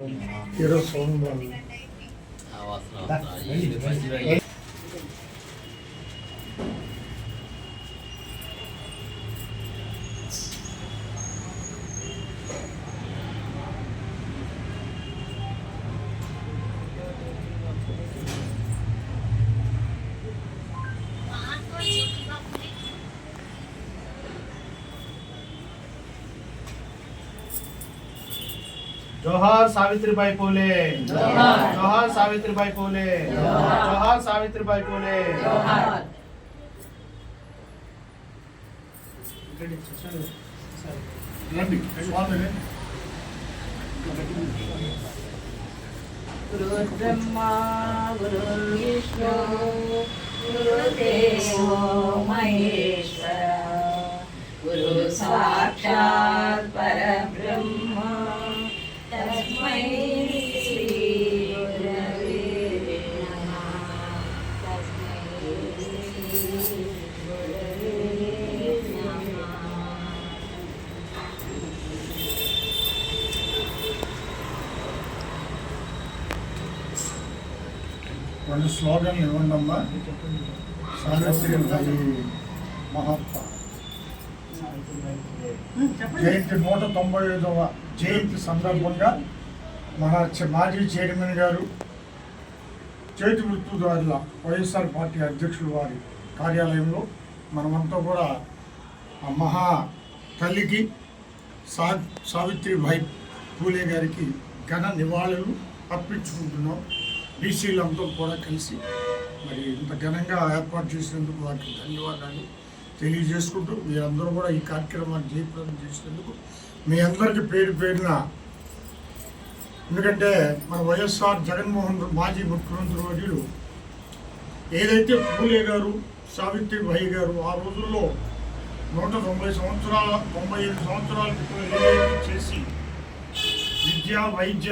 ఈరోజు సోమవారం ఆ వస్తున్నా, వస్తున్నా. ఈ మధ్యలో ఈ- जोहार सावित्री बाई पोले जोहार सावित्री बाई पोले जोहार सावित्री बाई पोले महेश्वर गुरु साक्षात् రెండు స్లోగన్లు ఇవ్వండి అమ్మా సావిత్రి మహాత్మా జయంతి నూట తొంభై ఐదవ జయంతి సందర్భంగా మన మాజీ చైర్మన్ గారు చేతి వృత్తుదారుల వైఎస్ఆర్ పార్టీ అధ్యక్షులు వారి కార్యాలయంలో మనమంతా కూడా ఆ మహా తల్లికి సా సావిత్రిబాయి పూలే గారికి ఘన నివాళులు అర్పించుకుంటున్నాం. బీసీలంతా కూడా కలిసి మరి ఇంత ఘనంగా ఏర్పాటు చేసినందుకు వారికి ధన్యవాదాలు తెలియజేసుకుంటూ మీరందరూ కూడా ఈ కార్యక్రమాన్ని జయప్రదం చేసినందుకు మీ అందరికీ పేరు పేరున ఎందుకంటే మన వైఎస్ఆర్ జగన్మోహన్ మాజీ ముఖ్యమంత్రి వర్యులు ఏదైతే పూలే గారు సావిత్రిబాయి గారు ఆ రోజుల్లో నూట తొంభై సంవత్సరాల తొంభై ఐదు సంవత్సరాల క్రితం చేసి విద్య వైద్య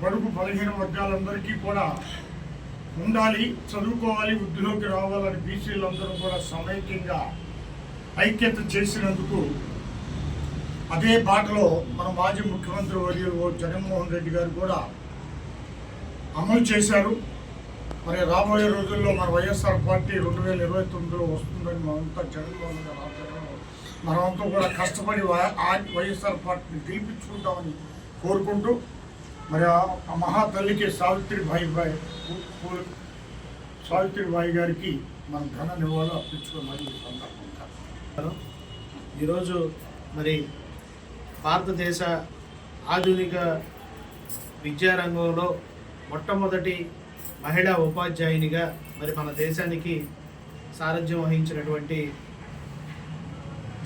బడుగు బలహీన వర్గాలందరికీ కూడా ఉండాలి చదువుకోవాలి వృద్ధిలోకి రావాలని బీసీలందరూ కూడా సమైక్యంగా ఐక్యత చేసినందుకు అదే బాటలో మన మాజీ ముఖ్యమంత్రి వర్యులు జగన్మోహన్ రెడ్డి గారు కూడా అమలు చేశారు. మరి రాబోయే రోజుల్లో మన వైఎస్ఆర్ పార్టీ రెండు వేల ఇరవై తొమ్మిదిలో వస్తుందని మనమంతా జగన్మోహన్ గారు ఆధ్వర్యంలో మనమంతా కూడా కష్టపడి వై- వైఎస్ఆర్ పార్టీని గెలిపించుకుంటామని కోరుకుంటూ మరి ఆ- మహాతల్లికి సావిత్రిబాయి బాయ్ సావిత్రిబాయి గారికి మనం ఘన నివాళులు అర్పించుకోమని ఈ సందర్భంగా ఈరోజు మరి భారతదేశ ఆధునిక విద్యారంగంలో మొట్టమొదటి మహిళా ఉపాధ్యాయునిగా మరి మన దేశానికి సారథ్యం వహించినటువంటి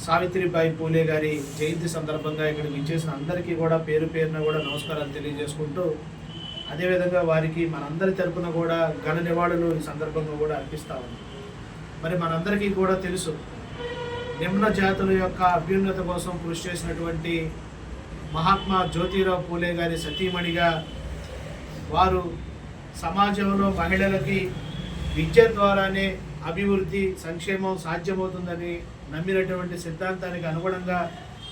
సావిత్రిబాయి పూలే గారి జయంతి సందర్భంగా ఇక్కడ విచ్చేసిన అందరికీ కూడా పేరు పేరున కూడా నమస్కారాలు తెలియజేసుకుంటూ అదేవిధంగా వారికి మనందరి తరపున కూడా ఘన నివాళులు ఈ సందర్భంగా కూడా అర్పిస్తా మరి మనందరికీ కూడా తెలుసు నిమ్న జాతుల యొక్క అభ్యున్నత కోసం కృషి చేసినటువంటి మహాత్మా జ్యోతిరావు పూలే గారి సతీమణిగా వారు సమాజంలో మహిళలకి విద్య ద్వారానే అభివృద్ధి సంక్షేమం సాధ్యమవుతుందని నమ్మినటువంటి సిద్ధాంతానికి అనుగుణంగా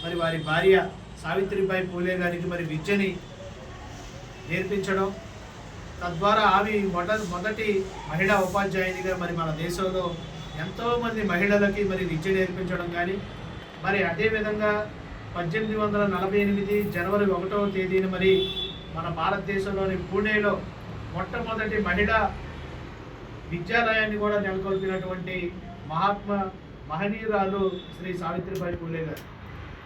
మరి వారి భార్య సావిత్రిబాయి పూలే గారికి మరి విద్యని నేర్పించడం తద్వారా ఆమె మొద మొదటి మహిళా ఉపాధ్యాయునిగా మరి మన దేశంలో ఎంతోమంది మహిళలకి మరి విద్య నేర్పించడం కానీ మరి అదేవిధంగా పద్దెనిమిది వందల నలభై ఎనిమిది జనవరి ఒకటవ తేదీన మరి మన భారతదేశంలోని పూణేలో మొట్టమొదటి మహిళా విద్యాలయాన్ని కూడా నెలకొల్పినటువంటి మహాత్మా మహనీయురాలు శ్రీ సావిత్రిబాయి పూలే గారు.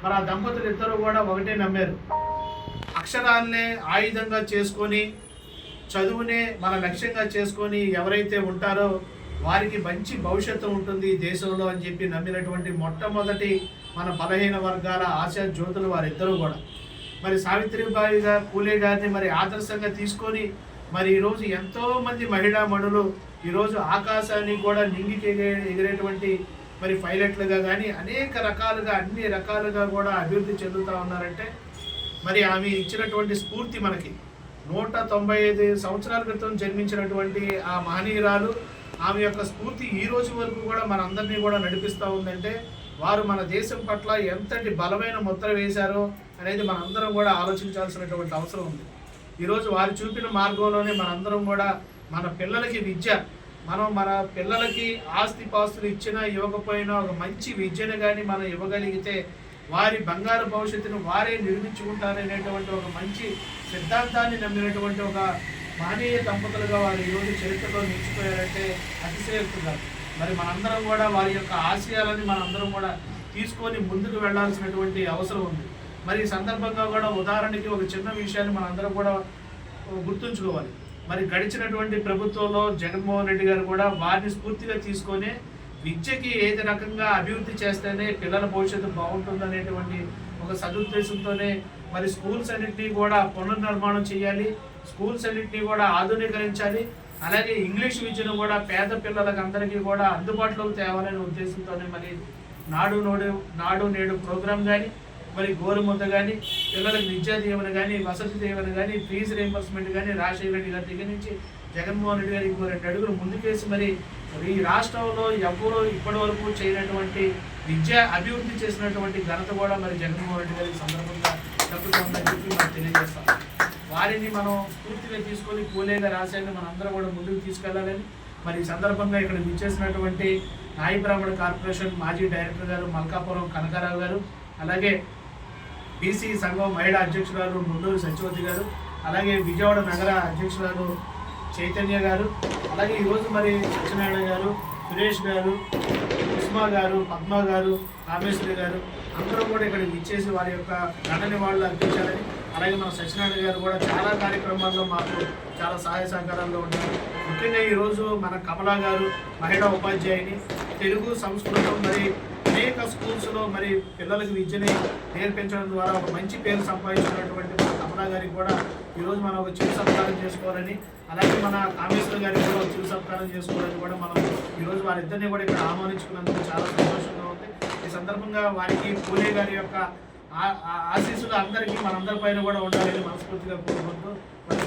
మరి ఆ దంపతులు ఇద్దరు కూడా ఒకటే నమ్మారు. అక్షరాలనే ఆయుధంగా చేసుకొని చదువునే మన లక్ష్యంగా చేసుకొని ఎవరైతే ఉంటారో వారికి మంచి భవిష్యత్తు ఉంటుంది దేశంలో అని చెప్పి నమ్మినటువంటి మొట్టమొదటి మన బలహీన వర్గాల ఆశా జ్యోతులు వారిద్దరూ కూడా. మరి సావిత్రిబాయి గారు పూలే గారిని మరి ఆదర్శంగా తీసుకొని మరి ఈరోజు ఎంతోమంది మహిళా మణులు ఈరోజు ఆకాశాన్ని కూడా నింగికి ఎగిరేటువంటి మరి పైలట్లుగా కానీ అనేక రకాలుగా అన్ని రకాలుగా కూడా అభివృద్ధి చెందుతూ ఉన్నారంటే మరి ఆమె ఇచ్చినటువంటి స్ఫూర్తి మనకి. నూట తొంభై ఐదు సంవత్సరాల క్రితం జన్మించినటువంటి ఆ మహనీయురాలు ఆమె యొక్క స్ఫూర్తి ఈ రోజు వరకు కూడా మనందరినీ కూడా నడిపిస్తూ ఉందంటే వారు మన దేశం పట్ల ఎంతటి బలమైన ముద్ర వేశారో అనేది మనందరం కూడా ఆలోచించాల్సినటువంటి అవసరం ఉంది. ఈరోజు వారు చూపిన మార్గంలోనే మనందరం కూడా మన పిల్లలకి విద్య మనం మన పిల్లలకి ఆస్తి పాస్తులు ఇచ్చినా ఇవ్వకపోయినా ఒక మంచి విద్యను కానీ మనం ఇవ్వగలిగితే వారి బంగారు భవిష్యత్తును వారే నిర్మించుకుంటారనేటువంటి ఒక మంచి సిద్ధాంతాన్ని నమ్మినటువంటి ఒక మహనీయ దంపతులుగా వారు ఈరోజు చరిత్రలో నిలిచిపోయారంటే అతిశయోక్తి మరి మనందరం కూడా వారి యొక్క ఆశయాలని మనందరం కూడా తీసుకొని ముందుకు వెళ్ళాల్సినటువంటి అవసరం ఉంది. మరి ఈ సందర్భంగా కూడా ఉదాహరణకి ఒక చిన్న విషయాన్ని మనందరం కూడా గుర్తుంచుకోవాలి. మరి గడిచినటువంటి ప్రభుత్వంలో జగన్మోహన్ రెడ్డి గారు కూడా వారిని స్ఫూర్తిగా తీసుకొని విద్యకి ఏది రకంగా అభివృద్ధి చేస్తేనే పిల్లల భవిష్యత్తు బాగుంటుంది అనేటువంటి ఒక సదుద్దేశంతోనే మరి స్కూల్స్ అన్నింటినీ కూడా పునర్నిర్మాణం చేయాలి. స్కూల్స్ అన్నింటినీ కూడా ఆధునీకరించాలి. అలాగే ఇంగ్లీష్ విద్యను కూడా పేద పిల్లలకు అందరికీ కూడా అందుబాటులోకి తేవాలనే ఉద్దేశంతోనే మరి నాడు నోడు నాడు నేడు ప్రోగ్రాం కానీ మరి గోరుముద్ద కానీ పిల్లలకు విద్యా దీవెన కానీ వసతి దీవెన కానీ ఫీజు రీంబర్స్మెంట్ కానీ రాజశేఖర రెడ్డి గారి దగ్గర నుంచి జగన్మోహన్ రెడ్డి గారు ఇంకో రెండు అడుగులు ముందుకేసి మరి ఈ రాష్ట్రంలో ఎవరో ఇప్పటి వరకు చేయనటువంటి విద్య అభివృద్ధి చేసినటువంటి ఘనత కూడా మరి జగన్మోహన్ రెడ్డి గారి సందర్భంగా దక్కుతుందని చెప్పి మనం తెలియజేస్తాం వారిని మనం స్ఫూర్తిగా తీసుకొని పోలేగా రాశాన్ని మనం అందరం కూడా ముందుకు తీసుకెళ్ళాలని. మరి ఈ సందర్భంగా ఇక్కడ విచ్చేసినటువంటి నాయి బ్రాహ్మణ కార్పొరేషన్ మాజీ డైరెక్టర్ గారు మల్కాపురం కనకారావు గారు అలాగే బీసీ సంఘం మహిళా అధ్యక్షురాలు ముల్లూరు సత్యవతి గారు అలాగే విజయవాడ నగర అధ్యక్షురాలు చైతన్య గారు అలాగే ఈరోజు మరి సత్యనారాయణ గారు సురేష్ గారు ఉస్మా గారు పద్మ గారు రామేశ్వరి గారు అందరూ కూడా ఇక్కడ ఇచ్చేసి వారి యొక్క ఘన నివాళులు అర్పించాలని అలాగే మన సత్యనారాయణ గారు కూడా చాలా కార్యక్రమాల్లో మాకు చాలా సహాయ సహకారాల్లో ఉన్నారు. ముఖ్యంగా ఈరోజు మన కమలా గారు మహిళా ఉపాధ్యాయుని తెలుగు సంస్కృతం మరి అనేక స్కూల్స్లో మరి పిల్లలకు విద్యని నేర్పించడం ద్వారా ఒక మంచి పేరు సంపాదించినటువంటి మన కమలా గారికి కూడా ఈరోజు మనం ఒక చిరు సత్కారం చేసుకోవాలని అలాగే మన కామేశ్వర గారికి కూడా చిరు సత్కారం చేసుకోవాలని కూడా మనం ఈరోజు వారిద్దరిని కూడా ఇక్కడ ఆహ్వానించుకున్నందుకు చాలా సంతోషంగా ఉంది. ఈ సందర్భంగా వారికి పూలే గారి యొక్క ఆ- ఆ- ఆశీస్సులు అందరికీ మనందరి పైన కూడా ఉండాలని మనస్ఫూర్తిగా కోరుకుంటూ మరి